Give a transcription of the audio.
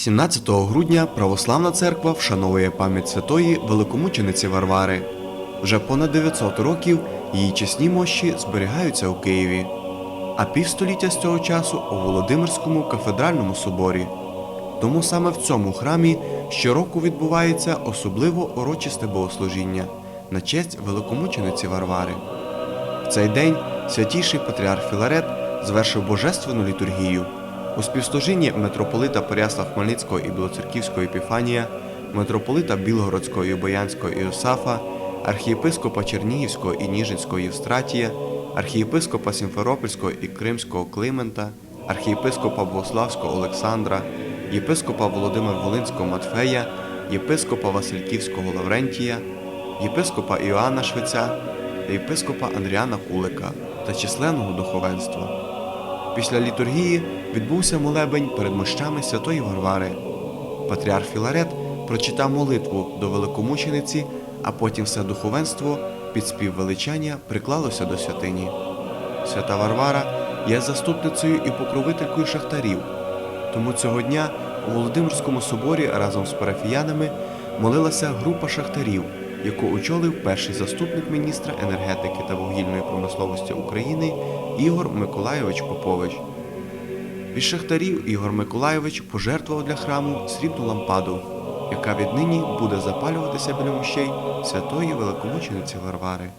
17 грудня Православна церква вшановує пам'ять святої великомучениці Варвари. Вже понад 900 років її чесні мощі зберігаються у Києві, а півстоліття з цього часу у Володимирському кафедральному соборі. Тому саме в цьому храмі щороку відбувається особливо урочисте богослужіння на честь великомучениці Варвари. В цей день святійший патріарх Філарет звершив божественну літургію. У співслужінні митрополита Перяслав Хмельницького і Білоцерківського Епіфанія, митрополита Білгородського і Боянського Іосафа, архієпископа Чернігівського і Ніжинського Євстратія, архієпископа Сімферопольського і Кримського Климента, архієпископа Богославського Олександра, єпископа Володимир Волинського Матфея, єпископа Васильківського Лаврентія, єпископа Іоанна Швеця єпископа Андріана Кулика та численного духовенства. Після літургії відбувся молебень перед мощами святої Варвари. Патріарх Філарет прочитав молитву до великомучениці, а потім все духовенство під спів величання приклалося до святині. Свята Варвара є заступницею і покровителькою шахтарів. Тому цього дня у Володимирському соборі разом з парафіянами молилася група шахтарів, яку очолив перший заступник міністра енергетики та вугільної промисловості України Ігор Миколайович Попович. Від шахтарів Ігор Миколайович пожертвував для храму срібну лампаду, яка віднині буде запалюватися біля мощей святої великомучениці Варвари.